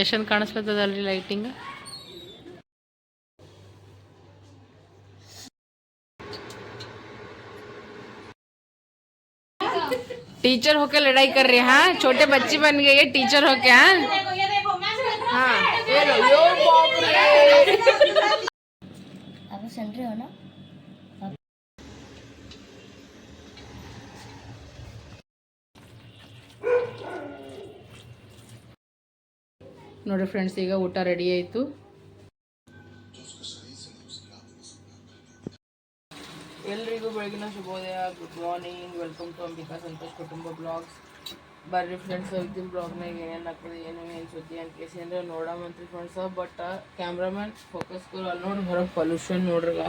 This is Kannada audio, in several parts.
ಎಷ್ಟೊಂದು ಕಾಣಿಸ್ಲತ್ತದಲ್ರಿ ಲೈಟಿಂಗ್ टीचर होके लड़ाई कर रहे हैं हाँ छोटे बच्चे बन गए टीचर होके हाँ हाँ ये लो यो बाप रे आप सुन रहे हो ना ನೋಡಿ ಫ್ರೆಂಡ್ಸ್ ಈಗ ಊಟ ರೆಡಿ ಆಯಿತು. ಎಲ್ರಿಗೂ ಬೆಳಗಿನ ಶುಭೋದಯ good morning welcome to Ambika Santosh ಕುಟುಂಬ ಬ್ಲಾಗ್ಸ್ ಬರ್ರಿ ಫ್ರೆಂಡ್ಸ್ ಇವತ್ತಿನ ಬ್ಲಾಗ್ನಾಗ ಏನೇನು ಆಗ್ತದೆ ಏನು ಏನು ಸುದ್ದಿ ಅಂತ ಕೇಸಿ ಅಂದರೆ ನೋಡಮಂತ್ರಿ ಫ್ರೆಂಡ್ಸ್ ಬಟ್ ಕ್ಯಾಮ್ರಾಮನ್ ಫೋಕಸ್ ಅಲ್ಲಿ ನೋಡಿ ಹೊರಗೆ ಪೊಲ್ಯೂಷನ್ ನೋಡ್ರಗ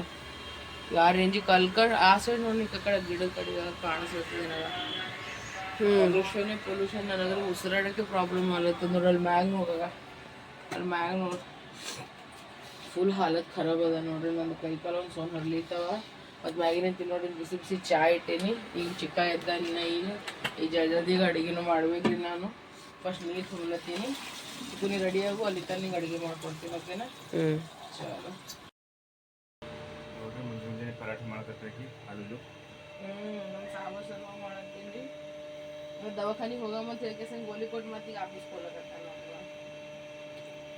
ಯಾವ ರೇಂಜಿಗೆ ಕಲ್ಕಡ್ ಆ ಸೈಡ್ ನೋಡಿ ಈ ಕಡೆ ಗಿಡದ ಕಡೆ ಕಾಣಿಸ್ತದೆ ನನಗೆ ಪೊಲ್ಯೂಷನ್ ಪೊಲ್ಯೂಷನ್ ನನಗೆ ಉಸಿರಾಡೋಕ್ಕೆ ಪ್ರಾಬ್ಲಮ್ ಆಗುತ್ತೆ ನೋಡಿ. ಅಲ್ಲಿ ಮ್ಯಾಗ ಅಲ್ಲಿ ಮ್ಯಾಗ ನೋಡಿ. ಫುಲ್ ಹಾಲತ್ ಖರಾಬ್ ಅದ ನೋಡ್ರಿ ನನ್ನ ಕೈ ಕಾಲ ಒಂದು ಸೋನ್ ಹರ್ಲಿತಾವ. ಮತ್ತು ಮ್ಯಾಗಿನ ನೋಡಿ ಬಿಸಿ ಬಿಸಿ ಚಾ ಇಟ್ಟೀನಿ. ಈಗ ಚಿಕ್ಕ ಎದ್ದ ಇನ್ನ ಈಗ ಈ ಜಲ್ದಿಗೆ ಅಡುಗೆನೂ ಮಾಡ್ಬೇಕ್ರಿ ನಾನು. ಫಸ್ಟ್ ನೀರು ತುಂಬಲತ್ತೀನಿ. ಚಿಕ್ಕನಿ ರೆಡಿ ಆಗು ಅಲ್ಲಿ ತನಕ ಅಡುಗೆ ಮಾಡ್ಕೊಡ್ತೀನಿ ಓಕೆನಾ? ಚಲೋ. ನೋಡ್ರಿ ಮುಂಜಾನೆ ಮುಂಜಾನೆ ಪರಾಠ ಮಾಡಕತ್ತೈತಿ ಅಲ್ಲೂ ಹ್ಞೂ ನಮ್ಮ ಸಾಂಬಾರು ಸರ್ವ ಮಾಡತ್ತೀನಿ. ರೀ ಮತ್ತು ದವಾಖಾನಿಗೆ ಮತ್ತು ಹೇಳ್ಕೆ ಗೋಲಿ ಕೊಟ್ಟು ಮತ್ತೆ ಈಗ ಆಫೀಸ್ ಕೊಡ್ಲಕತ್ತ ಬರೀ ಇದೇ ಅದ ರೀ ಗೋಲಿ ಕೊಡೋದೇ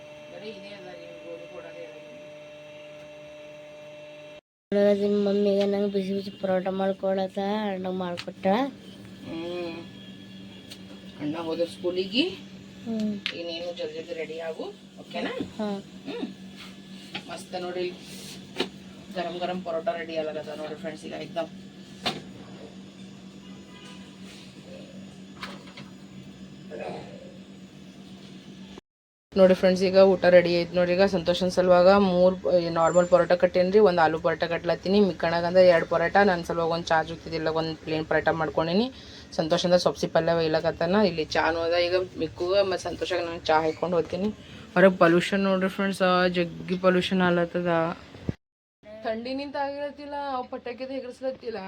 ಅದ ನಿಮ್ಮ ಮಮ್ಮಿಗೆ ನಂಗೆ ಬಿಸಿ ಬಿಸಿ ಪರೋಟ ಮಾಡ್ಕೊಳತ್ತ ಅಣ್ಣ ಮಾಡ್ಕೊಟ್ಟ ಅಣ್ಣ ಹೋದ ಸ್ಕೂಲಿಗೆ ಏನೇನು ಈಗ ನೀನು ಜಲ್ದಿ ಜಲ್ದಿ ರೆಡಿ ಆಗು ಓಕೆನಾ ಮಸ್ತ್ ನೋಡಿ ಗರಂ ಗರಂ ಪರೋಟ ರೆಡಿ ಆಗ ನೋಡಿ ಫ್ರೆಂಡ್ಸ್ ಈಗ ಎಕ್ದಮ್ ನೋಡಿ ಫ್ರೆಂಡ್ಸ್ ಈಗ ಊಟ ರೆಡಿ ಐತೆ ನೋಡಿ ಈಗ ಸಂತೋಷನ್ ಸಲುವಾಗ ಮೂರು ನಾರ್ಮಲ್ ಪರೋಟ ಕಟ್ಟೇನಿ ರೀ ಒಂದು ಆಲೂ ಪರೋಟ ಕಟ್ಲತ್ತೀನಿ. ಮಿಕ್ಕಣಾಗ ಅಂದ್ರೆ ಎರಡು ಪರೋಟ. ನನ್ನ ಸಲುವಾಗ ಒಂದು ಚಾ ಜೊತಿದಿಲ್ಲ ಒಂದು ಪ್ಲೇನ್ ಪರೋಟ ಮಾಡ್ಕೊಂಡಿನಿ. ಸಂತೋಷ ಅಂದ್ರೆ ಸೊಪ್ಸಿ ಪಲ್ಯ ಒಯ್ಲಕತ್ತಾನ. ಇಲ್ಲಿ ಚಾ ಅದ. ಈಗ ಮಿಕ್ಕುಗ ಮತ್ತು ಸಂತೋಷಕ್ಕೆ ನಾನು ಚಾ ಹಾಕೊಂಡು ಹೋಗ್ತೀನಿ. ಹೊರಗೆ ಪೊಲ್ಯೂಷನ್ ನೋಡ್ರಿ ಫ್ರೆಂಡ್ಸ್ ಜಗ್ಗಿ ಪೊಲ್ಯೂಷನ್ ಆಲತ್ತದ ಥಂಡಿನಿಂದ ಆಗಿರತ್ತಿಲ್ಲ ಅವು ಪಟಾಕಿದ ಹೆಗರ್ಸ್ಲತ್ತಿಲ್ಲ.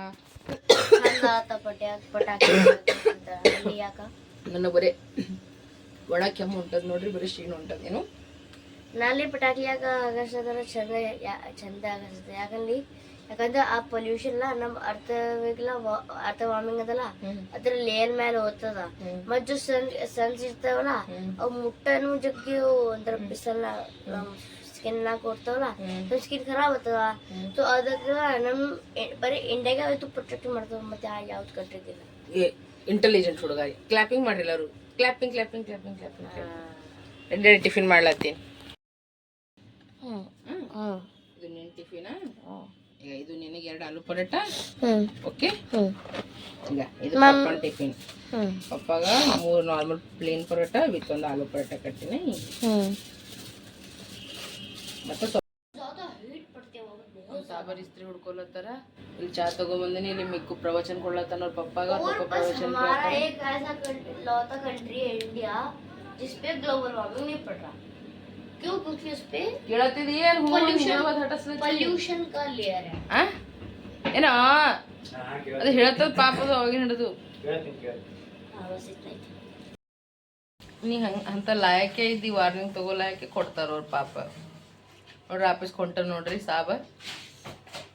ನನ್ನ ಬರೇ. ಒಣ ಕೆಮ್ಮು ಹೊಂಟದ ನೋಡ್ರಿ ಬರೀ ಶೀಣ ಹೊಂಟದೇನು ನಲ್ಲಿ ಪಟಾಕಿ ಯಾಕೆ ಆಗಸದ್ರ ಚಂದ ಚಂದ ಆಗಸ್ತದೆ ಯಾಕಂದ್ರೆ ಯಾಕಂದ್ರೆ ಆ ಪೊಲ್ಯೂಷನ್ ಎಲ್ಲ ನಮ್ಮ ಅರ್ಥ ಅರ್ಥ ವಾರ್ಮಿಂಗ್ ಅದಲ್ಲ. ಅದ್ರ ಲೇಯರ್ ಮೇಲೆ ಹೋಗ್ತದ. ಮಜ್ಜ ಸನ್ ಸನ್ಸ್ ಇರ್ತಾವಲ್ಲ ಅವ್ ಮುಟ್ಟನು ಜಗ್ಗಿ ಒಂಥರ ಬಿಸಲ್ಲ ನಮ್ ಸ್ಕಿನ್ ನಾಗ ಕೊಡ್ತಾವಲ್ಲ ನಮ್ ಸ್ಕಿನ್ ಖರಾಬ್ ಆಗ್ತದ. ಸೊ ಅದಕ್ಕೆ ನಮ್ ಬರೀ ಇಂಡಿಯಾಗೆ ಅವತ್ತು ಪ್ರೊಟೆಕ್ಟ್ ಮಾಡ್ತಾವ ಮತ್ತೆ ಯಾವ್ದು ಕಂಟ್ರಿ ಇಂಟೆಲಿಜೆಂಟ್ ಹುಡುಗ ಕ್ಲಾಪಿಂಗ್ ಮಾಡಿಲ್ಲ ಅವರು. Clapping clapping clapping clapping ready tiffin ಮಾಡ್ಲತ್ತೀನಿ. ಹ್ಮ್. ಇದು ನಿನ್ನ ಟಿಫಿನ ಈಗ ಇದು ನಿನಗೆ ಎರಡು ಆಲೂ ಪರೋಟ? ಓಕೆ ಈಗ ಇದು ಪಪ್ಪನ ಟಿಫಿನ್ ಪಪ್ಪಾಗ ಮೂರು ನಾರ್ಮಲ್ ಪ್ಲೇನ್ ಪರೋಟ ವಿತ್ ಒಂದು ಆಲೂ ಪರೋಟ ಕಟ್ಟಿನಿ. ಮತ್ತೆ ಸ್ವಲ್ಪ ಸಾಬಾರ್ ಇಸ್ತ್ರಿ ಹುಡ್ಕೊಲತ್ತಾರ ಇಲ್ಲಿ ಚಾ ತಗೊಂಬಂದಿನಿ ಇಲ್ಲಿ ಮಿಕ್ಕು ಪ್ರವಚನ ಕೊಡ್ಲತ್ತಾನ ಅವ್ರ ಪಪ್ಪಾಗ ಅವ್ರ ಪಪ್ಪ ಪ್ರವಚನ हमारा एक ऐसा कंट्री लौता कंट्री है इंडिया जिसपे ग्लोबल वार्मिंग नहीं पड़ रहा क्यों क्योंकि उस पे ಕೇಳತ್ತಿದಿ ಏನ್ ಹೂ ನಿಜವಾದ ಹಠಸ್ಲ पोल्यूशन का लेयर है ಆ ಏನ ಅದು ಹೇಳ್ತದ ಪಾಪದು ಅವಾಗಿನ ಹಿಡಿದು हाँ बस इतना ही ನೀ ಹಂಗ ಅಂತ ಲಾಯಕ್ಕೆ ಇದ್ದಿ ವಾರ್ನಿಂಗ್ ತಗೋ ಲಾಯಕ್ಕೆ ಕೊಡ್ತಾರ ಅವ್ರ ಪಾಪ ನೋಡ್ರಿ ಆಫೀಸ್ ಕೊಂಟಾರ ನೋಡ್ರಿ ಸಾಬ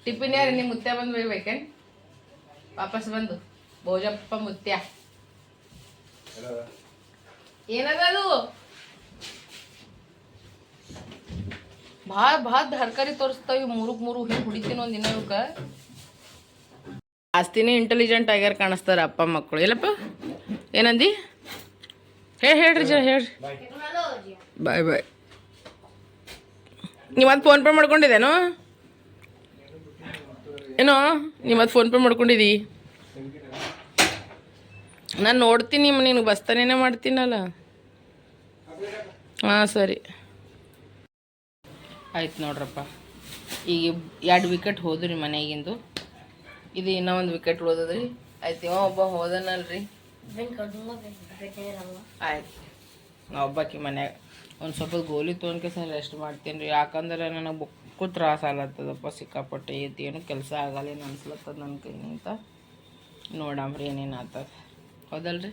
ಟಿಫಿನ್ ಯಾರು? ನಿಮ್ಮ ಮುತ್ಯ ಬಂದು ಒಯ್ಬೇಕೇನ್ ವಾಪಸ್ ಬಂದು. ಭೋಜಪ್ಪ ಮುತ್ಯ ಏನದ ಅದು? ಭಾಳ ಭಾಳ ತರಕಾರಿ ತೋರಿಸ್ತಾವ ಇವು ಮೂರಕ್ಕೆ ಮೂರು. ಹಿಂಗೆ ಹುಡಿತೀನಿ ಒಂದು ದಿನ ಇವಕ್ಕೆ ಜಾಸ್ತಿನೇ ಇಂಟೆಲಿಜೆಂಟ್ ಆಗ್ಯಾರ ಕಾಣಿಸ್ತಾರ ಅಪ್ಪ ಮಕ್ಕಳು ಇಲ್ಲಪ್ಪ ಏನಂದಿ? ಹೇ ಹೇಳ್ರಿ ಜ ಹೇಳ್ರಿ. ಬಾಯ್ ಬಾಯ್ ಫೋನ್ ಪೇ ಮಾಡ್ಕೊಂಡಿದ್ದೇನೋ ಏನೋ ನಿಮ್ಮದು ಫೋನ್ಪೇ ಮಾಡ್ಕೊಂಡಿದಿ? ನಾನು ನೋಡ್ತೀನಿ ನಿಮ್ಮ ನೀನು ಬಸ್ತಾನೇನೆ ಮಾಡ್ತೀನಲ್ಲ. ಹಾಂ, ಸರಿ. ಆಯ್ತು ನೋಡ್ರಪ್ಪ. ಈಗ ಎರಡು ವಿಕೆಟ್ ಹೋದ್ರಿ ಮನೆಗಿಂದು. ಇದು ಇನ್ನೂ ಒಂದು ವಿಕೆಟ್ ಓದದ್ರಿ ಆಯ್ತು, ಇವ ಒಬ್ಬ ಹೋದನಲ್ರಿ. ಆಯ್ತು. ನಾ ಒಬ್ಬಾಕಿ ಮನ್ಯಾಗ ಒಂದು ಸ್ವಲ್ಪ ಗೋಲಿ ತೊಗೊಂಡ್ಕೆ ಸರ್ ರೆಸ್ಟ್ ಮಾಡ್ತೀನಿ ರೀ ಯಾಕಂದ್ರೆ ನನಗೆ ಬುಕ್ ತ್ರಾಸ ಆಗ್ಲತ್ತದಪ್ಪ ಸಿಕ್ಕಾಪಟ್ಟೆ ಐತಿ ಏನು ಕೆಲಸ ಆಗಲ್ಲ ಏನು ಅನ್ಸ್ಲತ್ತದ ನನ್ನ ಕೈನಿಂದ ನೋಡಂಬ್ರಿ ಏನೇನು ಆತದ ಹೌದಲ್ರಿ?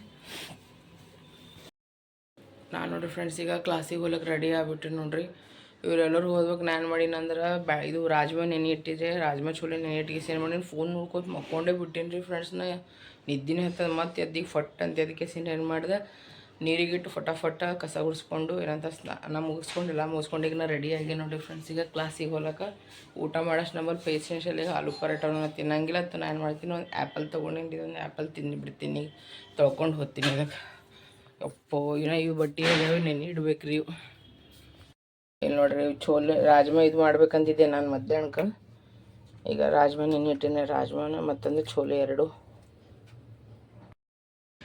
ನಾನು ನೋಡ್ರಿ ಫ್ರೆಂಡ್ಸ್ ಈಗ ಕ್ಲಾಸಿಗೆ ಹೋಗ್ಲಿಕ್ಕೆ ರೆಡಿ ಆಗ್ಬಿಟ್ಟು ನೋಡ್ರಿ. ಇವರೆಲ್ಲರೂ ಓದ್ಬೇಕು ನಾನು ಮಾಡೀನಂದ್ರೆ ಬ್ಯಾ ಇದು ರಾಜ್ಮಾ ನೆನೆ ಇಟ್ಟಿದ್ದೆ ರಾಜ್ಮಾ ಚೋಲೆ ನೆನೆ ಇಟ್ಟಿಗೆ ಏನು ಮಾಡೀನಿ. ಫೋನ್ ನೋಡ್ಕೊತ ಮಕ್ಕೊಂಡೇ ಬಿಟ್ಟೇನಿ ರೀ ಫ್ರೆಂಡ್ಸ್ನ ನಿದ್ದಿನೇ ಹತ್ತದ. ಮತ್ತೆ ಎದ್ದಿಗೆ ಫಟ್ ಅಂತ ಅದಕ್ಕೆ ಏನು ಮಾಡಿದೆ? ನೀರಿಗಿಟ್ಟು ಫಟಾಫಟ ಕಸ ಗುಡಿಸ್ಕೊಂಡು ಏನಂತ ಸ್ನಾನ ಮುಗಿಸ್ಕೊಂಡು ಎಲ್ಲ ಮುಗಿಸ್ಕೊಂಡು ಈಗ ನಾ ರೆಡಿ ಆಗಿ ನೋಡಿ ಫ್ರೆಂಡ್ಸ್ ಈಗ ಕ್ಲಾಸಿಗೆ ಹೋಗಕ್ಕೆ ಊಟ ಮಾಡೋಷ್ಟು ನಂಬರ್ ಪೇಷನ್ಷಿಯಲ್ ಆಲೂ ಪರೋಟವನ್ನು ತಿನ್ನಂಗಿಲ್ಲ. ಅಂತ ನಾನು ಮಾಡ್ತೀನಿ, ಒಂದು ಆ್ಯಪಲ್ ತೊಗೊಂಡಿನಿ ಒಂದು ಆ್ಯಪಲ್ ತಿಂದು ಬಿಡ್ತೀನಿ, ತೊಳ್ಕೊಂಡು ಹೋಗ್ತೀನಿ ಅದಕ್ಕೆ. ಅಪ್ಪೋ ಏನೋ ಇವು ಬಟ್ಟೆ ನೆನೆ ಇಡ್ಬೇಕು ರೀ ಇವು. ಇಲ್ಲಿ ನೋಡ್ರಿ ಚೋಲೆ ರಾಜ್ಮಾ ಇದು ಮಾಡ್ಬೇಕಂತಿದ್ದೆ ನಾನು ಮಧ್ಯಾಹ್ನಕ್ಕೆ. ಈಗ ರಾಜ್ಮಾ ನೆನೆ ಇಟ್ಟಿನಿ ರಾಜ್ಮಾನ ಮತ್ತೊಂದು ಚೋಲೆ ಎರಡು.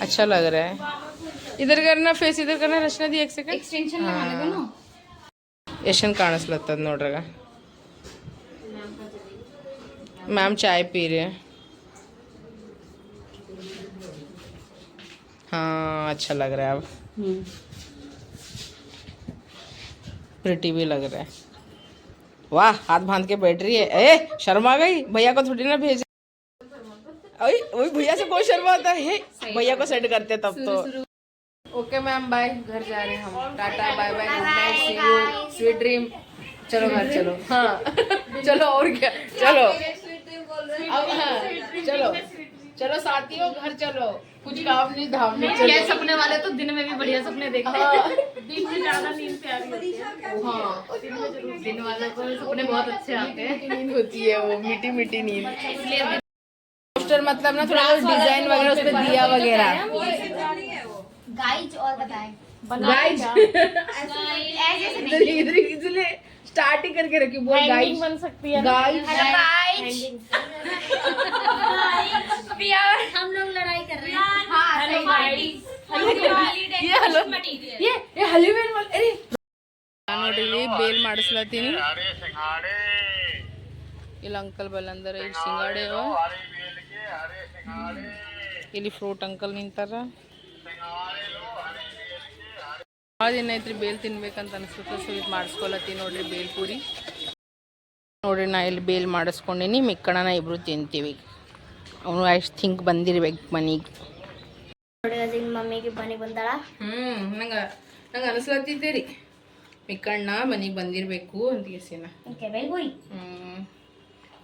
अच्छा लग रहा है इधर करना फेस इधर करना रचना दी एक सेकंड एक्सटेंशन ಎಷ್ಟು ಕಾಣಿಸ್ಲತ್ತದ ನೋಡ್ರಾಗ मैम चाय पी रहे हैं हाँ अच्छा लग रहा है अब प्रिटी भी लग रहा है वाह हाथ बांध के बैठ रही है ए शर्मा गई भैया को थोड़ी ना भेज ओए भैया से कोई शर्माता है। भैया को सेट करते तब तो। ओके मैम बाय घर जा रहे हैं हम। Tata bye bye good night see you sweet dream चलो घर चलो। हाँ। चलो और क्या। चलो। अब हाँ। चलो। चलो साथियों घर चलो। कुछ काम नहीं धाम नहीं चलो। सपने वाले तो दिन में भी बढ़िया सपने देखते हाँ। दिन में ज़्यादा नींद प्यारी होती है। हाँ। दिन वालों को सपने बहुत अच्छे आते हैं। नींद होती है वो मीठी मीठी नींद। पोस्टर मतलब ना थोड़ा डिजाइन वगैरह उस पर दिया वगैरह गाइज और बताएं गाइस इधर इधर इसलिए स्टार्ट ही करके रखी बोल गाइस बन सकती है गाइस हम लोग लड़ाई कर रहे हैं ये हलो ये ये हलीवेल वाल अरे ನಾನು ನೋಡ್ರಿ ಇಲ್ಲಿ ಬೇಲ್ ಮಾಡಿಸ್ಲತ್ತೀನಿ ಇಲ್ಲಿ ಅಂಕಲ್ ಬಲ್ಲಂದರ ಇಲ್ಲಿ ಸಿಂಗಾಡೆ ಅವ ಇಲ್ಲಿ ಫ್ರೂಟ್ ಅಂಕಲ್ ನಿಂತಾರ. ಭಾಳ ದಿನ ಐತ್ರಿ ಬೇಲ್ ತಿನ್ಬೇಕಂತ ಅನ್ಸುತ್ತೆ ಸೊ ಇದು ಮಾಡಿಸ್ಕೊಲತ್ತೀನಿ ನೋಡ್ರಿ ಬೇಲ್ ಪೂರಿ. ನೋಡ್ರಿ ನಾ ಇಲ್ಲಿ ಬೇಲ್ ಮಾಡಿಸ್ಕೊಂಡಿನಿ ಮಿಕ್ಕಣ್ಣ ನಾ ಇಬ್ರು ತಿಂತೀವಿ. ಅವನು ಐ ಥಿಂಕ್ ಬಂದಿರ್ಬೇಕು ಮನೆಗೆ. ಮಮ್ಮಿಗೆ ಮನೆಗೆ ಬಂದಾಳ? ಹ್ಞೂ ನಂಗೆ ನಂಗೆ ಅನಿಸ್ಲತ್ತಿದ್ದೆ ರೀ ಮಿಕ್ಕಣ್ಣ ಮನೆಗೆ ಬಂದಿರಬೇಕು ಅಂತ ಕೇಸಿನ ಹ್ಞೂ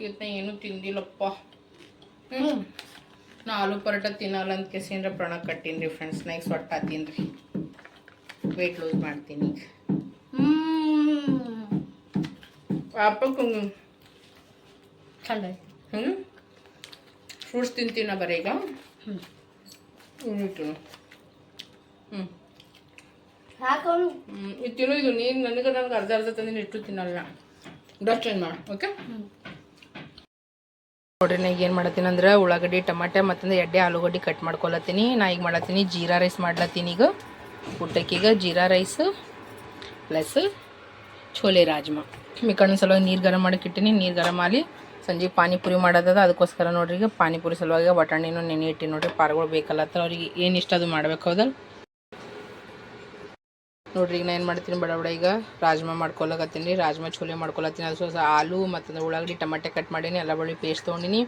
ಇವತ್ತು ಏನೂ ತಿಂದಿಲ್ಲಪ್ಪ. ನಾ ಆಲೂ ಪರೋಟ ತಿನ್ನಲ್ಲ ಅಂತ ಕೇಸಿಂದ್ರ ಪ್ರಣ ಕಟ್ಟೀನಿ ರೀ ಫ್ರೆಂಡ್ಸ್ ನಾ ಈಗ ಸೊಟ್ಟ ಹಾತೀನಿ ರೀ ವೆಯ್ಟ್ ಲೂಸ್ ಮಾಡ್ತೀನಿ ಈಗ ಅಪ್ಪಕ್ಕೆ ಚಂದ ಹ್ಞೂ ಫ್ರೂಟ್ಸ್ ತಿಂತೀನ ಬರೀ ಈಗ ಹ್ಮ್. ಹ್ಞೂ ಹ್ಞೂ ಹಾಕೊಂಡು ಹ್ಮ್, ಇದು ತಿನ್ನು ಇದು ನೀನು ನನಗೆ ನನಗೆ ಅರ್ಧ ಅರ್ಧ ತಂದಿನ ಇಟ್ಟು ತಿನ್ನಲ್ಲ ಡ್ರೆಸ್ ಚೇಂಜ್ ಮಾಡು ಓಕೆ ನೋಡ್ರಿ, ನಾ ಈಗ ಏನು ಮಾಡತ್ತೀನಿ ಅಂದ್ರೆ ಉಳ್ಳಾಗಡ್ಡಿ, ಟಮಾಟೆ ಮತ್ತಂದ್ರೆ ಎಡ್ಡೆ ಆಲೂಗಡ್ಡೆ ಕಟ್ ಮಾಡ್ಕೊಳತ್ತೀನಿ. ನಾ ಈಗ ಮಾಡತ್ತೀನಿ ಜೀರಾ ರೈಸ್ ಮಾಡ್ಲತ್ತೀನಿ ಈಗ. ಊಟಕ್ಕೀಗ ಜೀರಾ ರೈಸ್ ಪ್ಲಸ್ ಛೋಲೆ ರಾಜ್ಮಾ. ಮಿಕ್ಕಣ್ಣ ಸಲುವಾಗಿ ನೀರು ಗರಂ ಮಾಡಕ್ಕೆ ಇಟ್ಟಿನಿ, ನೀರು ಗರಂ ಮಾಡಿ ಸಂಜೆ ಪಾನಿಪುರಿ ಮಾಡೋದದ. ಅದಕ್ಕೋಸ್ಕರ ನೋಡ್ರಿ ಈಗ ಪಾನಿಪುರಿ ಸಲುವಾಗಿ ಬಟಾಣಿನೂ ನೆನೆ ಇಟ್ಟಿನಿ ನೋಡ್ರಿ, ಪಾರ್ಗಳು ಬೇಕಲ್ಲ ಅವ್ರಿಗೆ ಏನು ಇಷ್ಟ ಅದು ಮಾಡ್ಬೇಕು ಹೌದಲ್ಲ ನೋಡ್ರಿ, ಈಗ ನಾ ಏನು ಮಾಡ್ತೀನಿ ಬಡ ಬಡ, ಈಗ ರಾಜ್ಮಾ ಮಾಡ್ಕೊಳಕತ್ತೀನಿ ರೀ ರಾಜ್ಮಾ ಚೋಲೆ ಮಾಡ್ಕೊಳತ್ತೀನಿ. ಅದು ಸ್ವಲ್ಪ ಆಲೂ ಮತ್ತು ಉಳ್ಳಾಗಡ್ಡಿ, ಟಮಾಟೆ ಕಟ್ ಮಾಡೀನಿ, ಎಲ್ಲ ಬಳ್ಳಿ ಪೇಸ್ಟ್ ತೊಗೊಂಡಿನಿ.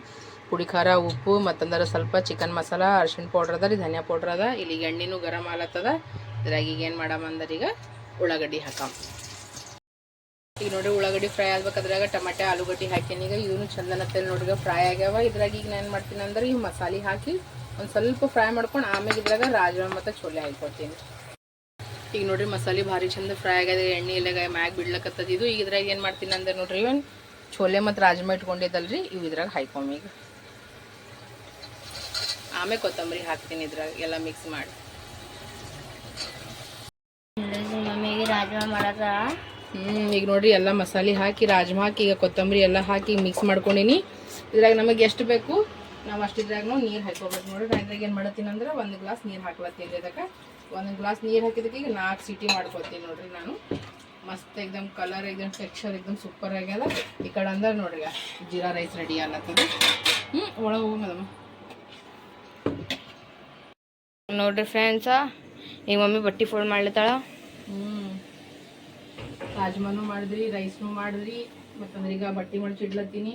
ಪುಡಿ ಖಾರ, ಉಪ್ಪು, ಮತ್ತಂದ್ರೆ ಸ್ವಲ್ಪ ಚಿಕನ್ ಮಸಾಲ, ಅರ್ಶಿಣ ಪೌಡ್ರ್ ಅದ ರೀ, ಧನಿಯಾ ಪೌಡ್ರ್ ಅದ. ಇಲ್ಲಿಗೆ ಎಣ್ಣೆನೂ ಗರಂ ಆಲತ್ತದ ಇದ್ರಾಗ ಈಗ ಏನು ಮಾಡಮ್ಮ ಅಂದ್ರೆ ಈಗ ಉಳ್ಳಾಗಡ್ಡಿ ಹಾಕಮ್. ಈಗ ನೋಡಿ ಉಳ್ಳಾಗಡ್ಡಿ ಫ್ರೈ ಅದ್ರಾಗ, ಟಮಾಟೆ, ಆಲೂಗಡ್ಡೆ ಹಾಕೀನಿ. ಈಗ ಇದನ್ನು ಚಂದನತ್ತಲ್ಲಿ ನೋಡ್ರಿ ಫ್ರೈ ಆಗ್ಯಾವ. ಇದ್ರಾಗ ಈಗ ನಾನು ಏನು ಮಾಡ್ತೀನಿ ಅಂದ್ರೆ, ಈ ಮಸಾಲೆ ಹಾಕಿ ಒಂದು ಸ್ವಲ್ಪ ಫ್ರೈ ಮಾಡ್ಕೊಂಡು ಆಮೇಲೆ ಇದ್ರಾಗ ರಾಜ್ಮಾ ಮತ್ತು ಚೋಲೆ ಹಾಕ್ಕೊಡ್ತೀನಿ ಈಗ ನೋಡ್ರಿ ಮಸಾಲೆ ಭಾರಿ ಚಂದ ಫ್ರೈ ಆಗ್ಯದ ಎಣ್ಣೆ ಎಲ್ಲ ಮ್ಯಾಗ ಬಿಡ್ಲಕತ್ತದ. ಇದು ಈಗ ಇದ್ರಾಗ ಏನು ಮಾಡ್ತೀನಿ ಅಂದ್ರೆ ನೋಡ್ರಿ ಇವನ್ ಚೋಲೆ ಮತ್ತು ರಾಜ್ಮಾ ಇಟ್ಕೊಂಡಿದ್ದಲ್ರಿ ಇವು ಇದ್ರಾಗ ಹಾಯ್ಕೊಮ್ ಈಗ. ಆಮೇಲೆ ಕೊತ್ತಂಬರಿ ಹಾಕ್ತೀನಿ ಇದ್ರಾಗ ಎಲ್ಲ ಮಿಕ್ಸ್ ಮಾಡಿ. ಹ್ಞೂ ಈಗ ನೋಡ್ರಿ ಎಲ್ಲ ಮಸಾಲೆ ಹಾಕಿ ರಾಜ್ಮಾ ಹಾಕಿ ಈಗ ಕೊತ್ತಂಬರಿ ಎಲ್ಲ ಹಾಕಿ ಮಿಕ್ಸ್ ಮಾಡ್ಕೊಂಡಿನಿ. ಇದ್ರಾಗ ನಮಗೆ ಎಷ್ಟು ಬೇಕು ನಾವು ಅಷ್ಟು ಇದ್ರಾಗ ನೀರು ಹಾಕೋಬೇಕು ನೋಡ್ರಿ. ನಾ ಇದ್ರಾಗ ಏನು ಮಾಡತ್ತೀನಿ ಅಂದ್ರೆ ಒಂದು ಗ್ಲಾಸ್ ನೀರು ಹಾಕ್ಲತ್ತೀನಿ ಇದಕ್ಕೆ. ಒಂದು ಗ್ಲಾಸ್ ನೀರು ಹಾಕಿದಕ್ಕೆ ಈಗ ನಾಲ್ಕು ಸೀಟಿ ಮಾಡ್ಕೊತೀನಿ ನೋಡ್ರಿ ನಾನು. ಮಸ್ತ್ ಎಕ್ದಮ್ ಕಲರ್ ಎಕ್ದಮ್ ಟೆಕ್ಸ್ಚರ್ ಎಕ್ದಮ್ ಸೂಪರ್ ಆಗ್ಯದ. ಈ ಕಡೆ ಅಂದ್ರೆ ನೋಡ್ರಿ ಜೀರಾ ರೈಸ್ ರೆಡಿ ಆಗ್ಲತ್ತದ ಹ್ಞೂ ಒಳಗೆ ಹೋಗು ಮೇಡಮ್ ನೋಡ್ರಿ ಫ್ರೆಂಡ್ಸ ಈಗ ಮಮ್ಮಿ ಬಟ್ಟೆ ಫೋಲ್ಡ್ ಮಾಡ್ಲತ್ತಾಳ. ಹ್ಞೂ ರಾಜ್ಮಾನು ಮಾಡಿದ್ರಿ ರೈಸ್ನು ಮಾಡಿದ್ರಿ, ಮತ್ತಂದ್ರೆ ಈಗ ಬಟ್ಟೆ ಮಡ್ಚಿಡ್ಲತ್ತೀನಿ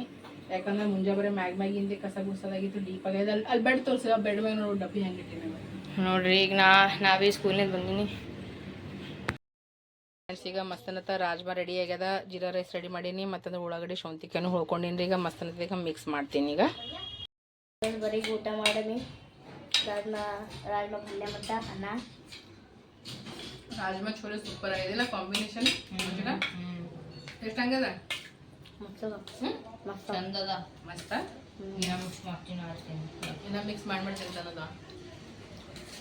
ಯಾಕಂದ್ರೆ ಮುಂಜಾನೆ ಮ್ಯಾಗ್ ಮ್ಯಾಗಿಂದ ಕಸ ಗುಡ್ಸೋದಾಗಿತ್ತು ಡೀಪ್ ಆಗ್ಯದ ಅಲ್ಲಿ ಅಲ್ಲಿ ಬೆಡ್ ತೋರಿಸಿದ ಬೆಡ್ ಮ್ಯಾಗ ನೋಡಿ, ಡಬ್ಬಿ ಹೆಂಗೆ ಇಟ್ಟಿನಿ ನೋಡ್ರಿ ಈಗ ನಾ ನಾವೇ ಸ್ಕೂಲ್ನಿಂದ ಬಂದೀನಿ. ಫ್ರೆಂಡ್ಸ್ ಈಗ ಮಸ್ತನತ್ತ ರಾಜ್ಮಾ ರೆಡಿ ಆಗ್ಯದ. ಜೀರಾ ರೈಸ್ ರೆಡಿ ಮಾಡೀನಿ ಮತ್ತಂದ್ರೆ ಉಳ್ಳಾಗಡ್ಡಿ ಸೌಂತಿಕಾನು ಹೊಳ್ಕೊಂಡಿನಿ ಈಗ ಮಸ್ತನತ್ತ ಈಗ ಮಿಕ್ಸ್ ಮಾಡ್ತೀನಿ ಈಗ. ಬರೀ ಊಟ ಮಾಡೀನಿ. ರಾಜ್ಮಾ ರಾಜ್ಮಾ ಪಲ್ಯ ಮತ್ತು ಅನ್ನ. ರಾಜ್ಮಾ ಚೋಲೆ ಸೂಪರ್ ಆಗಿದೆಲ್ಲ ಕಾಂಬಿನೇಷನ್ ಎಷ್ಟು ಹಂಗದ? ಮಸ್ತ್ ಮಸ್ತ್ ಚಂದದ. ಮಸ್ತ? ಇನ್ನ ಮಿಕ್ಸ್ ಮಾಡ್ತೀನಿ ಇನ್ನ ಮಿಕ್ಸ್ ಮಾಡ್ಬಿಡ್ತೀನಿ ಮಾಡಿ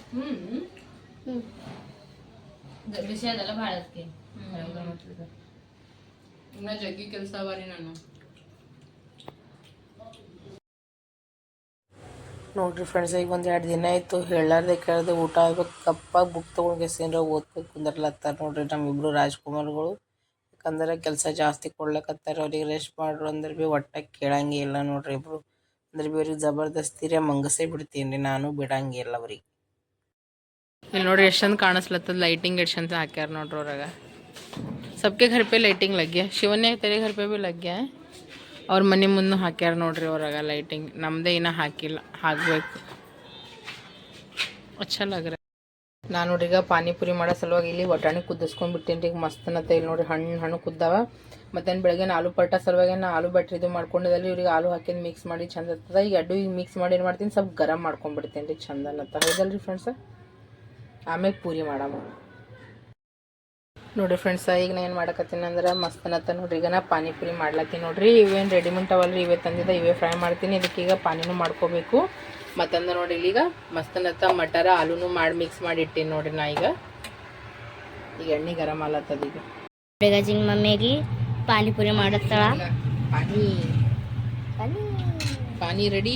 ತಿಂತಾನದ ಹ್ಞೂ ಹ್ಞೂ ಬಿಸಿ ಅದೆಲ್ಲ ಭಾಳ ಅದಕ್ಕೆ ಇನ್ನ ಜಗ್ಗಿ ಕೆಲಸ ಅವರಿ ನಾನು. ನೋಡ್ರಿ ಫ್ರೆಂಡ್ಸ್ ಈಗ ಒಂದು ಎರಡು ದಿನ ಆಯಿತು. ಹೇಳಾರ್ದೆ ಕೇಳ್ದೆ ಊಟ ಆಗ್ಬೇಕು ಕಪ್ಪಾಗಿ ಬುಕ್ ತೊಗೊಂಡು ಏನಾರ ಓದ್ಬೇಕು ಕುಂದರ್ಲತ್ತಾರ ನೋಡ್ರಿ ನಮ್ಮಿಬ್ರು ರಾಜ್ಕುಮಾರ್ಗಳು. ಯಾಕಂದ್ರೆ ಕೆಲಸ ಜಾಸ್ತಿ ಕೊಡ್ಲಕತ್ತಾರ ಅವ್ರಿಗೆ ರೆಸ್ಟ್ ಮಾಡ್ರು ಅಂದ್ರೆ ಭೀ ಒಟ್ಟಾಗಿ ಕೇಳಂಗಿಲ್ಲ ನೋಡ್ರಿ ಇಬ್ರು. ಅಂದ್ರೆ ಬಿ ಅವ್ರಿಗೆ ಜಬರ್ದಸ್ತಿರೇ ಮಂಗಸೇ ಬಿಡ್ತೀನಿ ರೀ ನಾನು ಬಿಡಂಗಿಲ್ಲ ಅವ್ರಿಗೆ. ಇಲ್ಲಿ ನೋಡ್ರಿ ಎಷ್ಟು ಚಂದ ಕಾಣಿಸ್ಲತ್ತದ ಲೈಟಿಂಗ್ ಎಷ್ಟು ಚಂದ ಹಾಕ್ಯಾರ ನೋಡ್ರಿ ಅವ್ರಾಗ. ಸಬ್ಕೆ ಘರ್ ಪೇ ಲೈಟಿಂಗ್ ಲಗ್ಯ ಶಿವನ್ಯ ತೆರೆ ಘರ್ ಪೇ ಭೀ ಲಗ್ಯ ಅವ್ರ ಮನೆ ಮುಂದೆ ಹಾಕ್ಯಾರ ನೋಡ್ರಿ ಅವ್ರಾಗ ಲೈಟಿಂಗ್ ನಮ್ದೇ ಇನ್ನೂ ಹಾಕಿಲ್ಲ, ಹಾಕಬೇಕು. ಅಚ್ಚ ನಾನು ನೋಡ್ರಿ ಈಗ ಪಾನಿಪುರಿ ಮಾಡೋ ಸಲುವಾಗಿ ಇಲ್ಲಿ ಬಟಾಣಿ ಕುದಿಸ್ಕೊಂಡ್ಬಿಟ್ಟಿನಿ ಈಗ ಮಸ್ತ್ ಅನ್ನತ್ತೆ ಇಲ್ಲಿ ನೋಡ್ರಿ ಹಣ್ಣು ಹಣ್ಣು ಕುದ್ದಾವ. ಮತ್ತೇನು ಬೆಳಗ್ಗೆ ಆಲೂ ಪಲ್ಟ ಸಲುವಾಗಿ ನಾ ಆಲೂ ಬಟ್ರಿ ಇದು ಮಾಡ್ಕೊಂಡಿದ್ದಲ್ಲಿ ಇವ್ರಿಗೆ ಆಲೂ ಹಾಕಿ ಮಿಕ್ಸ್ ಮಾಡಿ ಚಂದ ಈಗ ಅಡ್ಡು ಈಗ ಮಿಕ್ಸ್ ಮಾಡಿ ಏನು ಮಾಡ್ತೀನಿ? ಸ್ವಲ್ಪ ಗರಂ ಮಾಡ್ಕೊಂಡ್ಬಿಡ್ತೇನೆ ರೀ ಚಂದ ಅನ್ನತ್ತ. ಹೌದಲ್ರಿ ಫ್ರೆಂಡ್ಸ್ ಆಮೇಲೆ ಪೂರಿ ಮಾಡಮ್ಮ ನೋಡಿ ಫ್ರೆಂಡ್ಸ್ ಈಗ ನಾ ಏನು ಮಾಡಕತ್ತೀನಿ ಅಂದ್ರೆ ಮಸ್ತನತ್ತ ನೋಡ್ರಿ. ಈಗ ನಾ ಪಾನಿಪುರಿ ಮಾಡ್ಲತ್ತೀನಿ ನೋಡ್ರಿ. ಇವೇನು ರೆಡಿಮೆಂಟ್ ಅವಲ್ರಿ ಇವೇ ತಂದಿದ್ದ ಇವೇ ಫ್ರೈ ಮಾಡ್ತೀನಿ. ಇದಕ್ಕೆ ಈಗ ಪಾನಿನೂ ಮಾಡ್ಕೋಬೇಕು. ಮತ್ತಂದ್ರೆ ನೋಡ್ರಿ ಇಲ್ಲಿಗ ಈಗ ಮಸ್ತನತ್ತ ಮಟರ ಆಲೂನು ಮಾಡಿ ಮಿಕ್ಸ್ ಮಾಡಿ ಇಟ್ಟೀನಿ ನೋಡ್ರಿ ನಾ ಈಗ. ಈಗ ಎಣ್ಣೆ ಗರಂ ಆಲತ್ತದ ಈಗ. ಬೇಗಜಿಂಗ್ ಮಮ್ಮಿಗೆ ಪಾನಿಪುರಿ ಮಾಡತ್ತಳ. ಪಾನಿ. ಪಾನಿ. ಪಾನಿ ರೆಡಿ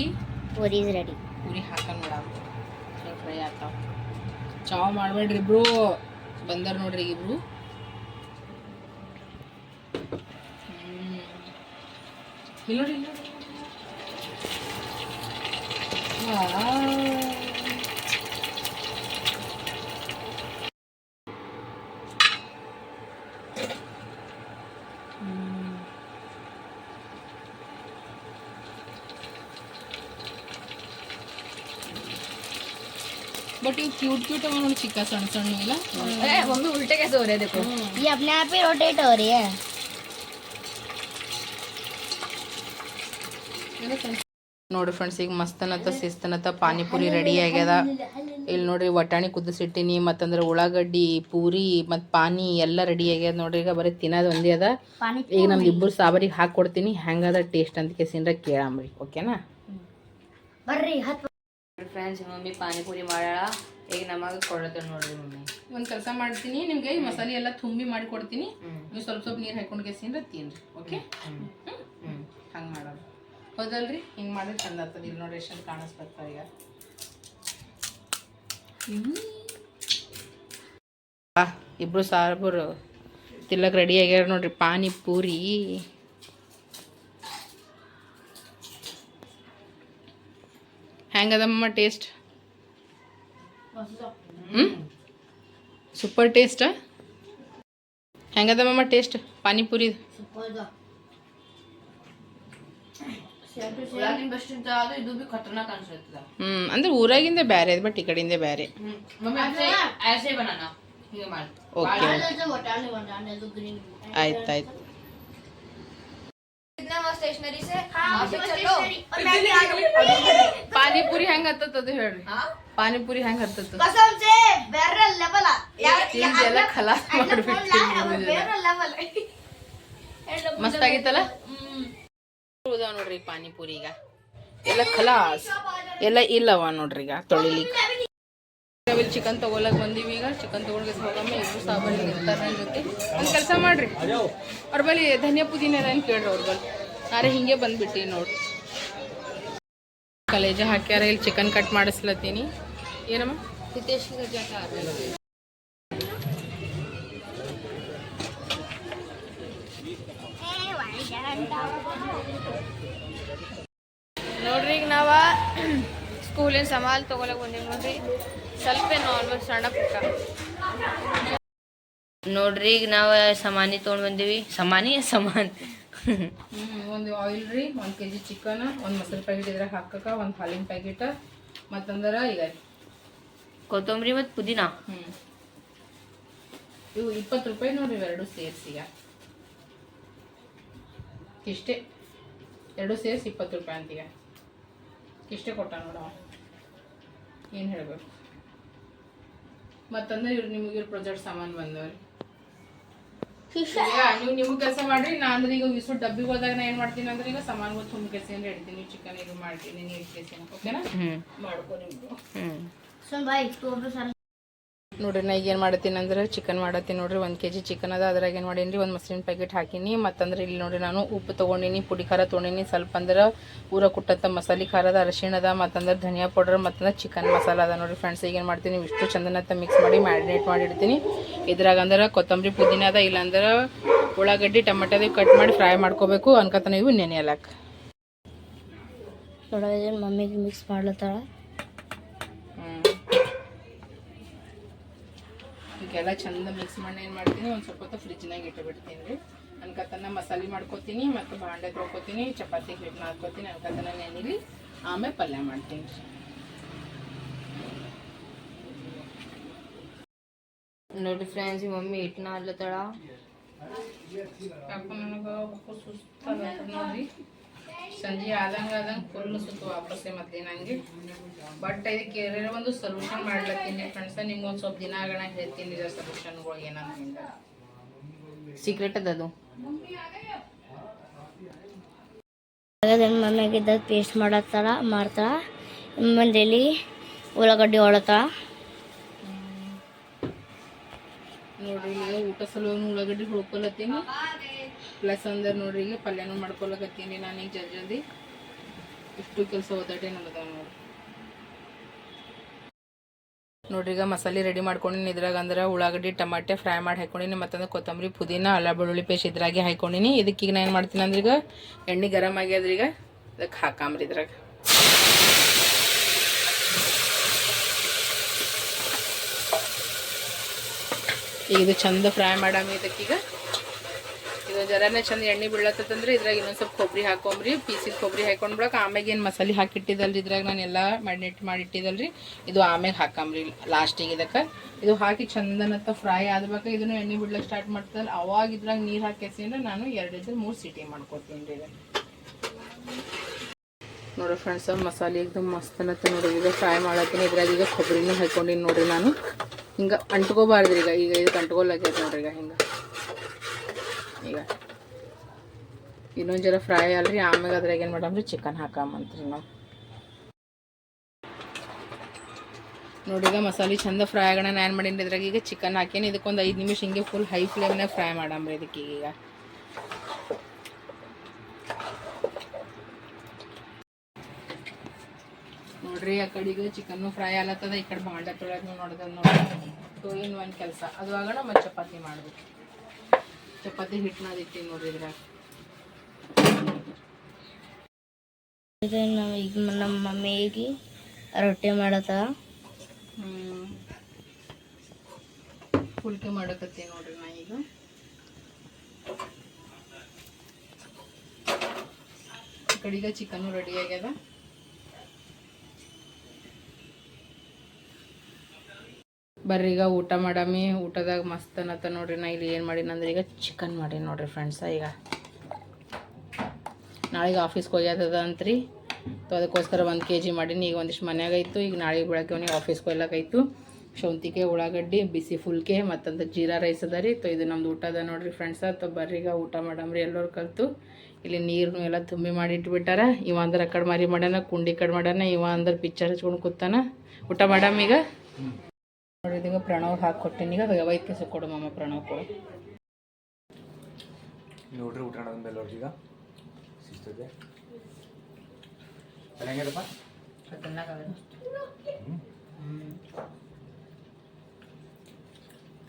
ಪೂರಿ ರೆಡಿ ಪೂರಿ ಹಾಕೋಣ ನೋಡ ಆತಾವ ಚಾವ್ ಮಾಡ್ಬೇಡ್ರಿ ಇಬ್ರು ಬಂದರ್ ನೋಡ್ರಿ ಇಬ್ರು. ಇಲ್ಲಿ ನೋಡ್ರಿ ಇಲ್ಲಿ ಬಟ್ ಇವು ಕ್ಯೂಟ್ ಕ್ಯೂಟ್ ಅವ ನೋಡಿ ಚಿಕ್ಕ ಸಣ್ಣ ಸಣ್ಣ ಇಲ್ಲ मम्मी उल्टे कैसे हो रहे हैं देखो ये अपने आप ही रोटेट हो रही है ನೋಡ್ರಿ ಫ್ರೆಂಡ್ಸ್ ಈಗ ಮಸ್ತನತ್ತ ಶಿಸ್ತನತ್ತ ಪಾನಿಪುರಿ ರೆಡಿ ಆಗ್ಯದ ಇಲ್ಲಿ ನೋಡ್ರಿ ವಟಾಣಿ ಕುದಿಸಿಟ್ಟಿನಿ ಮತ್ತಂದ್ರೆ ಉಳ್ಳಾಗಡ್ಡಿ ಪೂರಿ ಮತ್ತು ಪಾನಿ ಎಲ್ಲ ರೆಡಿ ಆಗ್ಯದ ನೋಡ್ರಿ ಈಗ ಬರೀ ತಿನ್ನೋದು ಒಂದೇ ಅದ ಪಾನಿ ಈಗ ನಮ್ದು ಇಬ್ಬರು ಸಾಬರಿಗೆ ಹಾಕ್ಕೊಡ್ತೀನಿ ಹೆಂಗದ ಟೇಸ್ಟ್ ಅಂತ ಕೇಸಿಂದ್ರ ಕೇಳಂಬ್ರಿ ಓಕೆನಾ ಬರ್ರಿ ಹತ್ತು ಫ್ರೆಂಡ್ಸ್ ಮಮ್ಮಿ ಪಾನಿಪುರಿ ಮಾಡಾಳ ಈಗ ನಮಗೆ ಕೊಡತ್ತೆ ನೋಡ್ರಿ ಮಮ್ಮಿ ಒಂದು ಕೆಲಸ ಮಾಡ್ತೀನಿ ನಿಮಗೆ ಈ ಮಸಾಲೆ ಎಲ್ಲ ತುಂಬಿ ಮಾಡಿ ಕೊಡ್ತೀನಿ. ನೀವು ಸ್ವಲ್ಪ ಸ್ವಲ್ಪ ನೀರು ಹಾಕೊಂಡು ಕೆಸಿಂದ್ರೆ ತಿನ್ರಿ ಓಕೆ ಹ್ಞೂ ಹಂಗೆ ಮಾಡೋದು. ಹೌದಲ್ರಿ? ಹಿಂಗೆ ಮಾಡಿದ್ರೆ ಚಂದ ಆಗ್ತದೆ. ಇಲ್ಲಿ ನೋಡಿ ಎಷ್ಟು ಕಾಣಿಸ್ಬರ್ತಾವ ಈಗ. ಆ, ಇಬ್ರು ಸಾರ್ಬರು ತಿಲ್ಲಕ್ ರೆಡಿ ಆಗ್ಯಾರ ನೋಡ್ರಿ. ಪಾನಿ ಹೆಂಗದಮ್ಮ ಟೇಸ್ಟ್? ಹ್ಞೂ ಸೂಪರ್ ಟೇಸ್ಟ ಹೆಂಗದಮ್ಮ ಟೇಸ್ಟ್? ಪಾನಿಪುರಿ ಹ್ಞೂ ಅಂದ್ರೆ ಊರಾಗಿಂದ ಬೇರೆ ಬಟ್ ಈ ಕಡೆಯಿಂದ ಬೇರೆ ಓಕೆ ಆಯ್ತು ಆಯ್ತು. ಸ್ಟೇಷನರಿ ಪಾನಿಪುರಿ ಹೆಂಗ್ ಹತ್ತದ ಹೇಳ್ರಿ? ಪಾನಿಪುರಿ ಹೆಂಗ್ ಹತ್ತದ ಎಲ್ಲ ಖಲಾಸ್ ಮಾಡ್ಬಿಟ್ಟು ನೋಡ್ರಿ ಪಾನಿಪುರಿ ಈಗ. ಎಲ್ಲ ಖಲಾಸ್ ಎಲ್ಲ ಇಲ್ಲವ ನೋಡ್ರಿ ಈಗ ತೊಳಿಲಿಕ್ಕೆ. ನಾವಿಲ್ಲಿ ಚಿಕನ್ ತೊಗೊಳಕ್ಕೆ ಬಂದೀವಿ ಈಗ. ಚಿಕನ್ ತೊಗೊಳಕ್ಕೆ ಹೋಗಮ್ಮ ಇಬ್ರು ಸಾಬಲ್ಲಿ ಇರ್ತಾರೆ ಜೊತೆ. ಒಂದು ಕೆಲಸ ಮಾಡ್ರಿ. ಅವ್ರ ಬಳಿ ಧನ್ಯ ಪುದೀನ ಏನು ಕೇಳ್ರಿ ಅವ್ರ ಬಳಿ ನಾರೆ ಹಿಂಗೆ ಬಂದ್ಬಿಟ್ಟಿ ನೋಡ್ರಿ ಕಲೇಜ ಹಾಕ್ಯಾರ ಇಲ್ಲಿ ಚಿಕನ್ ಕಟ್ ಮಾಡಿಸ್ಲತ್ತೀನಿ. ಏನಮ್ಮ? ಹಿತೇಶ್ ನೋಡ್ರಿ ಈಗ ನಾವ ಸ್ಕೂಲಿನ ಸಮಾಲ್ ತಗೊಳಕ್ ಬಂದಿವಿ ನೋಡ್ರಿ. ಸ್ವಲ್ಪ ಆಲ್ಮೋಸ್ಟ್ ಸಣ್ಣ ಪುಟ್ಟ. ನೋಡ್ರಿ ಈಗ ನಾವು ಸಮಾನಿ ತೊಗೊಂಡು ಬಂದೀವಿ. ಸಮಾನಿ ಸಮಾನ್. ಒಂದು ಆಯಿಲ್ ರೀ ಒಂದು ಕೆಜಿ ಚಿಕನ್ ಒಂದು ಮೊಸರು ಪ್ಯಾಕೆಟ್ ಇದ್ರಾಗ ಹಾಕಕ ಒಂದು ಹಾಲಿನ ಪ್ಯಾಕೆಟ್ ಮತ್ತಂದ್ರೆ ಈಗ ಕೊತ್ತಂಬರಿ ಮತ್ತು ಪುದೀನ. ಹ್ಞೂ ಇವು ಇಪ್ಪತ್ತು ರೂಪಾಯಿ ನೋಡ್ರಿ ಎರಡು ಸೇರಿಸಿ ಈಗ. ಇಷ್ಟೇ. ಎರಡು ಸೇರಿಸಿ ಇಪ್ಪತ್ತು ರೂಪಾಯಿ ಅಂತೀಗ. ಇಷ್ಟೇ ಕೊಟ್ಟ ನೋಡ ಏನು ಹೇಳಬೇಕು? ಮತ್ತಂದ್ರೆ ಇವ್ರು ನಿಮಗೆ ಇವ್ರ ಪ್ರಾಜೆಕ್ಟ್ ಸಾಮಾನು ಬಂದವ್ರಿ. ನೀವು ನಿಮ್ಗೆ ಕೆಲಸ ಮಾಡ್ರಿ ನಾ ಅಂದ್ರೆ ಈಗ ವಿಸು ಡಬ್ಬಿಗೆ ಹೋದಾಗ ನಾ ಏನು ಮಾಡ್ತೀನಿ ಅಂದ್ರೆ ಈಗ ಸಾಮಾನುಗಳು ತುಂಬ ಕೆಲಸ ಏನು ನೀವು ಚಿಕನ್ ಇದು ಮಾಡ್ತೀನಿ ನೀರು ಕೆಸಿನ ಓಕೆನಾ? ಮಾಡ್ಕೊ ನಿಮ್ಗೆ. ಹ್ಮ್. ಸುಮ್ ಬಾಯ್ ತೂ ಒಬ್ರು ಸಲ ನೋಡ್ರಿ, ನಾ ಈಗ ಏನು ಮಾಡತ್ತೀನಿ ಅಂದ್ರೆ ಚಿಕನ್ ಮಾಡತ್ತೀನಿ ನೋಡ್ರಿ, ಒಂದು ಕೆ ಜಿ ಚಿಕನ್ ಅದ, ಅದ್ರಾಗ ಏನು ಮಾಡೀನಿ ಒಂದು ಮೊಸರಿನ ಪ್ಯಾಕೆಟ್ ಹಾಕೀನಿ, ಮತ್ತಂದ್ರೆ ಇಲ್ಲಿ ನೋಡ್ರಿ ನಾನು ಉಪ್ಪು ತೊಗೊಂಡಿನಿ, ಪುಡಿ ಖಾರ ತೊಗೊಂಡಿನಿ, ಸ್ವಲ್ಪ ಅಂದ್ರೆ ಊರ ಕುಟ್ಟಂಥ ಮಸಾಲೆ ಖಾರ ಅದ, ಅರಶಿಣ ಅದ, ಮತ್ತಂದ್ರೆ ಧನಿಯಾ ಪೌಡರ್ ಮತ್ತಂದ್ರೆ ಚಿಕನ್ ಮಸಾಲ ಅದ ನೋಡ್ರಿ ಫ್ರೆಂಡ್ಸ್ ಈಗ ಏನು ಮಾಡ್ತೀನಿ ಇಷ್ಟು ಚಂದನತ್ತ ಮಿಕ್ಸ್ ಮಾಡಿ ಮ್ಯಾರಿನೇಟ್ ಮಾಡಿ ಇಡ್ತೀನಿ ಇದ್ರಾಗ ಅಂದ್ರೆ ಕೊತ್ತಂಬರಿ ಪುದೀನ ಅದ ಇಲ್ಲಾಂದ್ರೆ ಉಳ್ಳಾಗಡ್ಡಿ, ಟೊಮೆಟೊ ಕಟ್ ಮಾಡಿ ಫ್ರೈ ಮಾಡ್ಕೋಬೇಕು, ಅನ್ಕತನ ಇವು ನೆನೆಯಲಾಕ ಮಮ್ಮಿಗೆ ಮಿಕ್ಸ್ ಮಾಡ್ಲತ್ತಾಳ? ಈಗೆಲ್ಲ ಚಂದ ಮಿಕ್ಸ್ ಮಾಡಿ ಏನು ಮಾಡ್ತೀನಿ ಒಂದು ಸ್ವಲ್ಪ ಹೊತ್ತು ಫ್ರಿಜ್ನಾಗ ಇಟ್ಟು ಬಿಡ್ತೀನಿ ರೀ. ಅನ್ಕತನ ಮಸಾಲೆ ಮಾಡ್ಕೋತೀನಿ ಮತ್ತು ಬಾಂಡೆ ತೊಳ್ಕೊತೀನಿ ಚಪಾತಿ ಹಿಟ್ಟು ಹಾಕ್ಕೊತೀನಿ ಅನ್ಕತನ ನೆನಿಲಿ ಆಮೇಲೆ ಪಲ್ಯ ಮಾಡ್ತೀನಿ ನೋಡಿ ಫ್ರೆಂಡ್ಸ್ ಮಮ್ಮಿ ಹಿಟ್ಟನ್ನ ಅಲ್ಲತ್ತಳ ಯಾಕೋ ನನಗೆ ಸುಸ್ತಾಗ ನೋಡ್ರಿ. ಸಂಜೆ ಆದಂಗೆ ಆದಂಗೆ ಫುಲ್ ಸುತ್ತು ವಾಪಸ್ಸೆ ಮತ್ತೆ ನನಗೆ ಬಟ್ ಇದಕ್ಕೆ ಏನಾರ ಒಂದು ಸೊಲ್ಯೂಷನ್ ಮಾಡ್ಲತ್ತೀನಿ. ಫ್ರೆಂಡ್ಸ ನಿಮ್ಗೆ ಒಂದು ಸ್ವಲ್ಪ ದಿನ ಆಗೋಣ ಹೇಳ್ತೀನಿ ಇದರ ಸೊಲ್ಯೂಷನ್ಗಳು ಏನಂತ ಸೀಕ್ರೆಟ್ ಅದ ಅದು. ಹಾಗಾದ್ರೆ ಮಮ್ಮಿಗೆ ಪೇಸ್ಟ್ ಮಾಡತ್ತಾಳ ಮಾಡ್ತಾಳ. ಮಂದೇಲಿ ಉಳ್ಳಾಗಡ್ಡಿ ಹೊಳತಾಳ. ನೋಡ್ರಿ ಊಟ ಸಲುವಾಗಿ ಉಳ್ಳಾಗಡ್ಡಿ ಹುಡ್ಕೊಲತ್ತೀನಿ ಪ್ಲಸ್ ಅಂದ್ರೆ ನೋಡ್ರಿ ಈಗ ಪಲ್ಯನೂ ಮಾಡ್ಕೊಳಕತ್ತೀನಿ ನಾನು ಈಗ ಜಲ್ದಿ ಜಲ್ದಿ. ಇಷ್ಟು ಕೆಲಸ ಓದಾಟೆ ನನಗದಾವ ನೋಡಿ ನೋಡ್ರಿ, ಈಗ ಮಸಾಲೆ ರೆಡಿ ಮಾಡ್ಕೊಂಡಿನಿ. ಇದ್ರಾಗ ಅಂದ್ರೆ ಉಳ್ಳಾಗಡ್ಡಿ, ಟಮಾಟೆ ಫ್ರೈ ಮಾಡಿ ಹಾಕೊಂಡಿನಿ. ಮತ್ತಂದ್ರೆ ಕೊತ್ತಂಬರಿ, ಪುದೀನ, ಅಲ್ಲ ಬೆಳ್ಳುಳ್ಳಿ ಪೇಸ್ಟ್ ಇದ್ರಾಗೆ ಹಾಕೊಂಡಿನಿ. ಇದಕ್ಕೆ ಈಗ ನಾ ಏನು ಮಾಡ್ತೀನಿ ಅಂದ್ರೆ ಈಗ ಎಣ್ಣೆ ಗರಮ್ ಆಗ್ಯದ್ರಿ ಈಗ ಅದಕ್ಕೆ ಹಾಕಾಮ್ರಿ ಇದ್ರಾಗ. ಈಗ ಇದು ಚಂದ ಫ್ರೈ ಮಾಡಾಮಿ ಇದಕ್ಕೀಗ ಇದು ಜರನೇ ಚಂದ ಎಣ್ಣೆ ಬೀಳತ್ತಂದ್ರೆ ಇದ್ರಾಗ ಇನ್ನೊಂದು ಸ್ವಲ್ಪ ಕೊಬ್ಬರಿ ಹಾಕೊಂಬ್ರಿ ಪೀಸಿದ ಕೊಬ್ಬರಿ ಹಾಕೊಂಡ್ ಬಿಡಕ್ಕೆ ಆಮ್ಯಾಗ ಏನು ಮಸಾಲೆ ಹಾಕಿಟ್ಟಿದ್ದಲ್ರಿ ಇದ್ರಾಗ ನಾನು ಎಲ್ಲ ಮ್ಯಾರಿನೇಟ್ ಮಾಡಿ ಇಟ್ಟಿದ್ದಲ್ರಿ ಇದು ಆಮ್ಯಾಗ ಹಾಕಂಬ್ರಿ ಲಾಸ್ಟಿಗೆ ಇದಕ್ಕೆ ಇದು ಹಾಕಿ ಚಂದನತ್ತ ಫ್ರೈ ಆದ್ಬೇಕು ಇದನ್ನು ಎಣ್ಣೆ ಬಿಡ್ಲಕ್ಕೆ ಸ್ಟಾರ್ಟ್ ಮಾಡ್ತದಲ್ಲ ಅವಾಗ ಇದ್ರಾಗ ನೀರು ಹಾಕಿಸಿದ್ರೆ ನಾನು ಎರಡಿದ್ರೆ ಮೂರು ಸಿಟಿ ಮಾಡ್ಕೊತೀನಿ ರೀ ಇದನ್ನು ನೋಡ್ರಿ ಫ್ರೆಂಡ್ಸ್ ಮಸಾಲೆ एकदम ಮಸ್ತ್ ಅನ್ನತ್ತೆ ನೋಡಿ ಈಗ ಫ್ರೈ ಮಾಡತ್ತೀನಿ ಇದ್ರಾಗ ಈಗ ಕೊಬ್ಬರಿನೂ ಹಾಕೊಂಡಿನಿ ನೋಡ್ರಿ ನಾನು ಹಿಂಗೆ ಅಂಟ್ಕೋಬಾರ್ದು ಈಗ ಈಗ ಇದಕ್ಕೆ ಅಂಟ್ಕೊಲಾಗ್ಯದ ನೋಡ್ರಿ ಈಗ ಹಿಂಗೆ ಈಗ. ಇನ್ನೊಂದು ಜರ ಫ್ರೈ ಅಲ್ರಿ, ಆಮ್ಯಾಗ ಅದ್ರಾಗ ಏನು ಮಾಡಮ್ರಿ ಚಿಕನ್ ಹಾಕಾಮಂತ್ರಿ ನಾವು. ನೋಡಿ ಈಗ ಮಸಾಲೆ ಚಂದ ಫ್ರೈ ಆಗೋಣ, ನಾನು ಮಾಡೀನಿ ಇದ್ರಾಗ ಈಗ ಚಿಕನ್ ಹಾಕೇನಿ. ಇದಕ್ಕೊಂದು ಐದು ನಿಮಿಷ ಹಿಂಗೆ ಫುಲ್ ಹೈ ಫ್ಲೇಮ್ನಾಗ ಫ್ರೈ ಮಾಡಮ್ರಿ ಇದಕ್ಕೆ ಈಗ. ನೋಡ್ರಿ, ಆ ಕಡೆಗೆ ಚಿಕನ್ನು ಫ್ರೈ ಆಲತ್ತದ ಈ ಕಡೆ ಬಾಂಡೆ ತೊಳೆದು ನೋಡ್ದ ನೋಡಿ ಟೂ ಇನ್ ಕೆಲಸ. ಅದು ಆಗೋಣ, ಮತ್ತು ಚಪಾತಿ ಮಾಡ್ಬೇಕು. ಚಪಾತಿ ಹಿಟ್ಟನಾದ ಇಟ್ಟಿನಿ ನೋಡ್ರಿ ಇದ್ರಾಗ. ಇದು ನಮ್ಮ ಈಗ ನಮ್ಮ ಮಮ್ಮಿಗೆ ರೊಟ್ಟಿ ಮಾಡತ್ತ ಹ್ಮ್. ಪುಲ್ಕೆ ಮಾಡಕತ್ತೀನಿ ನೋಡ್ರಿ ನಾ ಈಗ. ಕಡೆಗೆ ಚಿಕನ್ನು ರೆಡಿ ಆಗ್ಯದ. ಬರ್ರಿ ಈಗ ಊಟ ಮಾಡಮಿ ಊಟದಾಗ ಮಸ್ತ್ ಅನ್ನತ್ತ ನೋಡ್ರಿ. ನಾ ಇಲ್ಲಿ ಏನು ಮಾಡೀನಿ ಅಂದ್ರೆ ಈಗ ಚಿಕನ್ ಮಾಡೀನಿ ನೋಡ್ರಿ ಫ್ರೆಂಡ್ಸ ಈಗ. ನಾಳೆಗೆ ಆಫೀಸ್ಗೆ ಹೋಗ್ಯದ ಅಂತ್ರಿ ಸೊ ಅದಕ್ಕೋಸ್ಕರ ಒಂದು ಕೆ ಜಿ ಮಾಡೀನಿ. ಈಗ ಒಂದಿಷ್ಟು ಮನ್ಯಾಗ ಇತ್ತು ಈಗ ನಾಳೆಗೆ ಬೆಳಗ್ಗೆ ಅವನಿಗೆ ಆಫೀಸ್ಗೆ ಹೋಗ್ಲಾಕೈತು ಶೌಂತಿಗೆ ಉಳ್ಳಾಗಡ್ಡಿ, ಬಿಸಿ ಫುಲ್ಕೆ ಮತ್ತಂತ ಜೀರಾ ರೈಸ್ ಅದ ರೀ ಸೊ ಇದು ನಮ್ದು ಊಟ ಅದ ನೋಡ್ರಿ ಫ್ರೆಂಡ್ಸ ಸೊ ಬರ್ರಿ ಈಗ ಊಟ ಮಾಡಮ್ರಿ ಎಲ್ಲರೂ ಕಲ್ತು. ಇಲ್ಲಿ ನೀರನ್ನು ಎಲ್ಲ ತುಂಬಿ ಮಾಡಿ ಇಟ್ಬಿಟ್ಟಾರ. ಇವ ಅಂದ್ರೆ ಆ ಕಡೆ ಮಾರಿ ಮಾಡ್ಯಾನ, ಕುಂಡಿ ಕಡೆ ಮಾಡ್ಯಾನ ಇವ ಅಂದ್ರೆ ಪಿಕ್ಚರ್ ಹಚ್ಕೊಂಡು ಕೂತಾನ. ಊಟ ಮಾಡಮ್ ಈಗ. ನೋಡಿ ಇದೀಗ ಪ್ರಣವ್ ಹಾಕಿ ಈಗ ಈಗ ವೈದ್ಯ ಕೊಡು ಮಾಮ ಪ್ರಣವ್ ಕೊಡು. ನೋಡ್ರಿ ಊಟ ಮೇಲೆ ನೋಡ್ರಿ ಈಗ. ಸಿಗ್ತದೆ. ಹೆಂಗದಪ್ಪ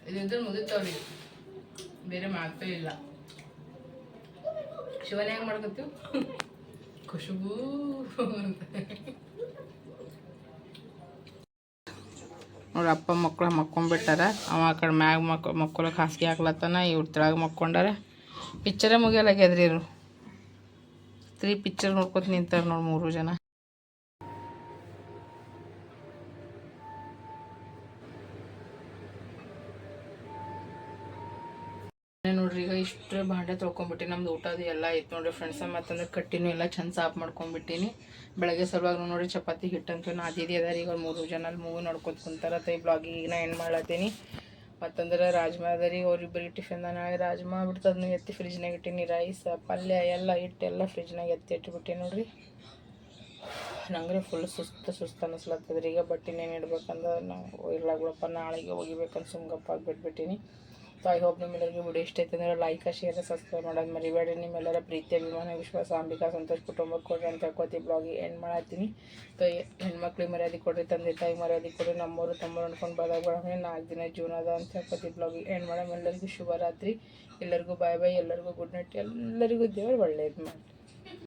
ಇದಿದ್ರೆ ಮುಗಿತವ್ರಿಗೆ ಬೇರೆ ಮಾಡ್ತೇ ಇಲ್ಲ. ಶಿವನ ಹೆಂಗ್ ಮಾಡ್ಕೊತೀವಿ ಖುಷಬೂ ನೋಡ್ರಿ ಅಪ್ಪ ಮಕ್ಕಳು ಮಕ್ಕೊಂಡ್ಬಿಟ್ಟಾರ. ಅವ ಆ ಕಡೆ ಮ್ಯಾಗ ಮಕ್ ಮಕ್ಕೊಳಕ್ಕೆ ಹಾಸಿಗೆ ಹಾಕ್ಲತ್ತಾನ ಇವ್ರು ತೆಳಗೆ ಮಕ್ಕೊಂಡಾರ. ಪಿಕ್ಚರೇ ಮುಗಿಯಲಾಗ್ಯದ್ರಿ ಇವರು ತ್ರೀ ಪಿಕ್ಚರ್ ನೋಡ್ಕೊತ ನಿಂತಾರ ನೋಡಿ ಮೂರು ಜನ. ಇಷ್ಟು ಭಾಂಡೆ ತೊಳ್ಕೊಂಬಿಟ್ಟು, ನಮ್ದು ಊಟದು ಎಲ್ಲ ಐತೆ ನೋಡ್ರಿ ಫ್ರೆಂಡ್ಸ್ ಮತ್ತಂದ್ರೆ ಕಟ್ಟಿನೂ ಎಲ್ಲ ಚಂದ ಸಾಫ್ ಮಾಡ್ಕೊಂಬಿಟ್ಟಿನಿ. ಬೆಳಗ್ಗೆ ಸಲುವಾಗಿ ನೋಡಿ ಚಪಾತಿ ಹಿಟ್ಟಂತೂ ನಾದಿದಿ ಅದಾರ. ಈಗ ಮೂರು ಜನ ಅಲ್ಲಿ ಮೂವಿ ನೋಡ್ಕೊತ ಕುಂತಾರ. ತೈ ಬ್ಲಾಗ್ ಈಗ ನಾ ಏನು ಮಾಡ್ಲತ್ತೀನಿ? ಮತ್ತಂದ್ರೆ ರಾಜ್ಮಾ ಅದ ರೀ ಅವ್ರಿಬ್ಬರಿಗೆ ಟಿಫಿನ್ದ ನಾಳೆ ರಾಜ್ಮಾ ಬಿಡ್ತು ಅದನ್ನ ಎತ್ತಿ ಫ್ರಿಜ್ನಾಗ ಇಟ್ಟಿನಿ. ರೈಸ್ ಪಲ್ಯ ಎಲ್ಲ ಹಿಟ್ಟು ಎಲ್ಲ ಫ್ರಿಜ್ನಾಗ ಎತ್ತಿ ಇಟ್ಬಿಟ್ಟಿ ನೋಡ್ರಿ. ನಂಗೆ ಫುಲ್ ಸುಸ್ತು ಸುಸ್ತು ಅನ್ನಿಸ್ಲತ್ತದ್ರಿ ಈಗ ಬಟ್ಟೆನೇನು ಇಡ್ಬೇಕಂದ್ರೆ ನಾವು ಇರ್ಲಾಗ್ಬಿಡಪ್ಪ ನಾಳೆಗೆ ಹೋಗಿಬೇಕಂತ ಸುಮ್ಗಪ್ಪ ಬಿಟ್ಬಿಟ್ಟಿನಿ ಸೊ ಐ ಹೋಪ್ ನಿಮ್ಮೆಲ್ಲರಿಗೂ ವಿಡಿಯೋ ಇಷ್ಟ ಆಯ್ತು ಅಂದರೆ ಲೈಕ್ ಶೇರ್ ಸಬ್ಸ್ಕ್ರೈಬ್ ಮಾಡೋದು ಮರಿಬೇಡಿ ನಿಮ್ಮೆಲ್ಲರ ಪ್ರೀತಿ, ಅಭಿಮಾನ, ವಿಶ್ವಾಸ, ಅಂಬಿಕಾ, ಸಂತೋಷ್ ಕುಟುಂಬಕ್ಕೆ ಕೊಡ್ರಿ ಅಂತ ಹೇಳ್ಕೊತಿ ಬ್ಲಾಗಿ ಎಂಡ್ ಮಾಡತ್ತೀನಿ. ಸೊ ಹೆಣ್ಮಕ್ಳಿಗೆ ಮರ್ಯಾದೆ ಕೊಡ್ರಿ, ತಂದೆ, ತಾಯಿ ಮರ್ಯಾದೆ ಕೊಡ್ರಿ, ನಮ್ಮವರು ತಮ್ಮರು ಅಂದ್ಕೊಂಡು ಬದಾಗ ನಾಲ್ಕು ದಿನ ಜೀವನ ಅದ ಅಂತ ಹೇಳ್ಕೊತಿ ಬ್ಲಾಗಿ ಎಂಡ್ ಮಾಡೋಣ ಎಲ್ಲರಿಗೂ ಶುಭರಾತ್ರಿ. ಎಲ್ಲರಿಗೂ ಬಾಯ್ ಬಾಯ್ ಎಲ್ಲರಿಗೂ ಗುಡ್ ನೈಟ್ ಎಲ್ಲರಿಗೂ ದೇವರು ಒಳ್ಳೇದು ಮಾಡಿ